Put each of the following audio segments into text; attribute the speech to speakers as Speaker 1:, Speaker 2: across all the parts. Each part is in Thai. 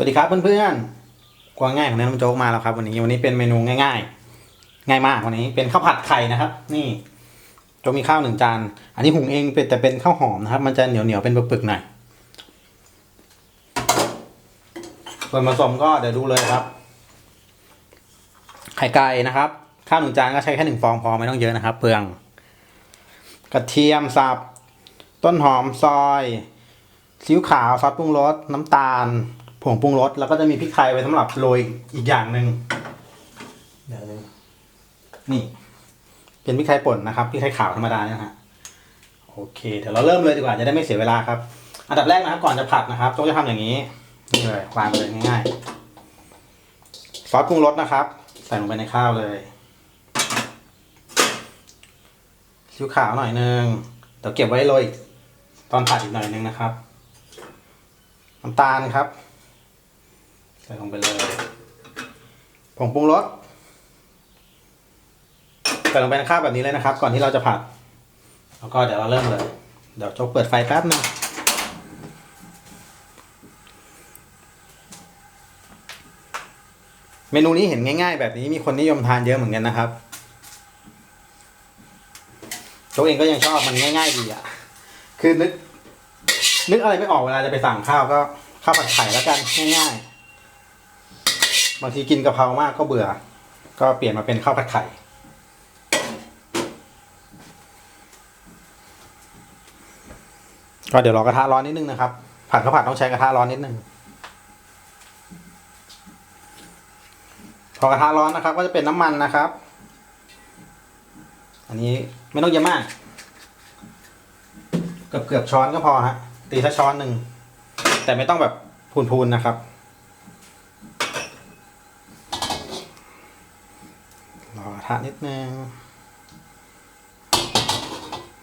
Speaker 1: สวัสดีครับเพื่อนๆกวางง่ายของนนำโจ๊กมาแล้วครับ วันนี้วันนี้เป็นเมนูง่ายๆ ง่ายมากวันนี้เป็นข้าวผัดไข่นะครับ นี่โจ๊กมีข้าวหนึ่งจาน อันนี้หุงเองเป็นแต่เป็นข้าวหอมนะครับ มันจะเหนียวเหนียวเป็นปึกๆหน่อยส่วนผสมก็เดี๋ยวดูเลยครับ ไข่ไก่นะครับ ข้าวหนึ่งจานก็ใช้แค่หนึ่งฟองพอไม่ต้องเยอะนะครับ เปลือง กระเทียมสับต้นหอมซอยซีอิ๊วขาวซอสปรุงรสน้ำตาล ผงปรุงรสแล้วก็จะมีพริกไทยไว้สำหรับโรยอีกอย่างหนึ่งเดี๋ยวนี่ เป็นพริกไทยป่นนะครับพริกไทยขาวธรรมดาเนี่ยนะฮะโอเคเดี๋ยวเราเริ่มเลยดีกว่าจะได้ไม่เสียเวลาครับ อันดับแรกนะครับก่อนจะผัดนะครับต้องจะทำอย่างนี้นี่เลยวางไปเลยง่ายๆซอสปรุงรสนะครับ ใส่ลงไปในข้าวเลยซีอิ๊วขาวหน่อยนึงเดี๋ยวเก็บไว้โรยตอนผัดอีกหน่อยนึงนะครับน้ำตาลครับใส่ลงไปเลยผงปรุงรสใส่ลงไปในข้าวแบบนี้เลยนะครับ ก่อนที่เราจะผัด แล้วก็เดี๋ยวเราเริ่มเลย เดี๋ยวโจกเปิดไฟแป๊บนึงเมนูนี้เห็นง่าย ๆ แบบนี้มีคนนิยมทานเยอะเหมือนกันนะครับโจกเองก็ยังชอบมันง่าย ๆ ดีอะ คือนึกนึกอะไรไม่ออกเวลาจะไปสั่งข้าวก็ข้าวผัดไข่แล้วกันง่ายๆ บางทีกินกะเพรามากก็เบื่อ ก็เปลี่ยนมาเป็นข้าวผัดไข่ ก็เดี๋ยวรอกระทะร้อนนิดนึงนะครับ ผัดข้าวผัดต้องใช้กระทะร้อนนิดนึง พอกระทะร้อนนะครับ ก็จะเป็นน้ำมันนะครับ อันนี้ไม่ต้องเยอะมาก เกือบเกือบช้อนก็พอฮะ ตีสักช้อนหนึ่ง แต่ไม่ต้องแบบพูนๆนะครับ รอกระทะนิดนึง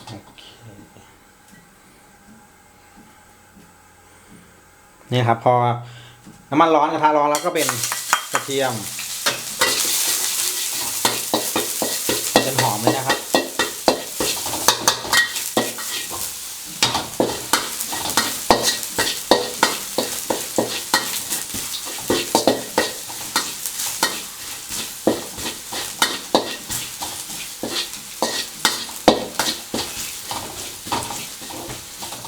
Speaker 1: โอเคนี่ครับพอน้ำมันร้อนกระทะร้อนแล้วก็เป็นกระเทียมเป็นหอมเลยนะครับ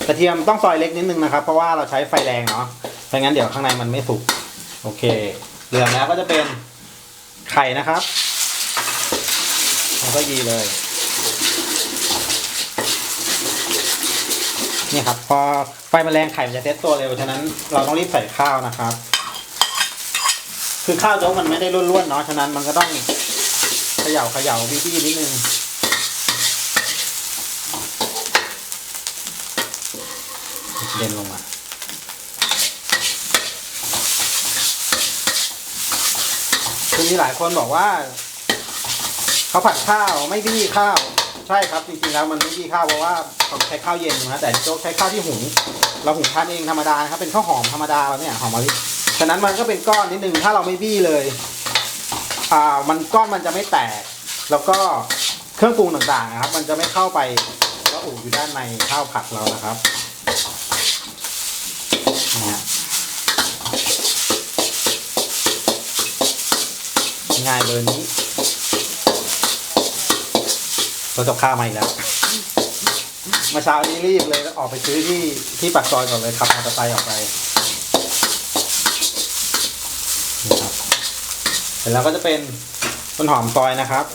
Speaker 1: กระเทียมต้องซอยเล็กนิดนึงนะครับ เพราะว่าเราใช้ไฟแรงเนาะไม่งั้นเดี๋ยวข้างในมันไม่สุก โอเค เหลืองแล้วก็จะเป็นไข่นะครับแล้วก็ยีเลย นี่ครับ พอไฟมันแรงไข่มันจะเซ็ตตัวเร็ว ฉะนั้นเราต้องรีบใส่ข้าวนะครับ คือข้าวโจ๊กมันไม่ได้ร่วนๆเนาะ ฉะนั้นมันก็ต้องเขย่าเขย่าวิธีนิดนึง เด่นลงมาคือมีหลายคนบอกว่า เขาผัดข้าวไม่บี้ข้าว ใช่ครับจริงๆแล้วมันไม่บี้ข้าวเพราะว่าเขาใช้ข้าวเย็นนะแต่โจ๊กใช้ข้าวที่หุงเราหุงทานเองธรรมดานะครับเป็นข้าวหอมธรรมดาเราเนี่ยหอมมะลิฉะนั้นมันก็เป็นก้อนนิดนึงถ้าเราไม่บี้เลยอ่ามันก้อนมันจะไม่แตก แล้วก็เครื่องปรุงต่างๆนะครับ มันจะไม่เข้าไปแล้วอุอยู่ด้านในข้าวผัดเรานะครับ นะฮะ ง่ายเบอร์นี้รถกับข้าวมาอีกแล้วเมาเช้านี้รีบเลยออกไปซื้อที่ที่ปากซอยก่อนเลยขับมอเตอร์ไซค์ออกไปนี่ครับเสร็จแล้วก็จะเป็นต้นหอมซอยนะครับ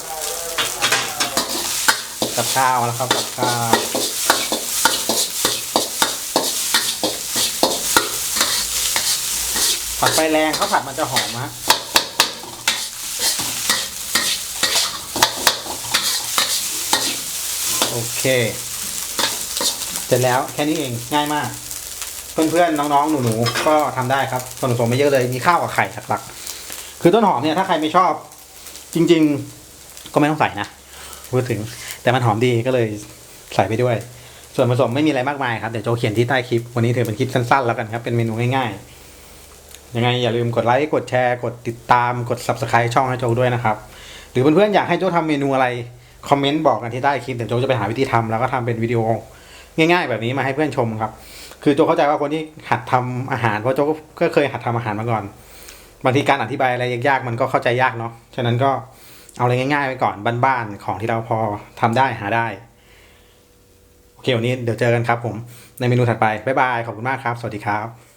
Speaker 1: กับข้าวแล้วครับกับข้าวผัดไฟแรงเขาผัดมันจะหอมฮะ โอเคเสร็จแล้วแค่นี้เองง่ายมาก เพื่อนๆน้องๆหนูๆก็ทำได้ครับส่วนผสมไม่เยอะเลยมีข้าวกับไข่หลักๆคือต้นหอมเนี่ยถ้าใครไม่ชอบ จริง ๆ ก็ไม่ต้องใส่นะพูดถึง แต่มันหอมดีก็เลยใส่ไปด้วย ส่วนผสมไม่มีอะไรมากมายครับเดี๋ยวโจเขียนที่ใต้คลิป วันนี้ถือเป็นคลิปสั้นๆแล้วกันครับเป็นเมนูง่ายๆ ยังไงอย่าลืมกดไลค์กดแชร์กดติดตามกด subscribe ช่องให้โจด้วยนะครับ หรือเพื่อนๆอยากให้โจทำเมนูอะไร คอมเมนต์บอกกันที่ใต้คลิปเดี๋ยวโจจะไปหาวิธีทำแล้วก็ทำเป็นวิดีโอง่าย ๆ แบบนี้มาให้เพื่อนชมครับ คือโจเข้าใจว่าคนที่หัดทำอาหารเพราะโจก็เคยหัดทำอาหารมาก่อนบางทีการอธิบายอะไรยากๆมันก็เข้าใจยากเนาะฉะนั้นก็เอาอะไรง่ายๆไปก่อนบ้านๆของที่เราพอทำได้หาได้โอเควันนี้เดี๋ยวเจอกันครับผมในเมนูถัดไปบ๊ายบายขอบคุณมากครับ สวัสดีครับ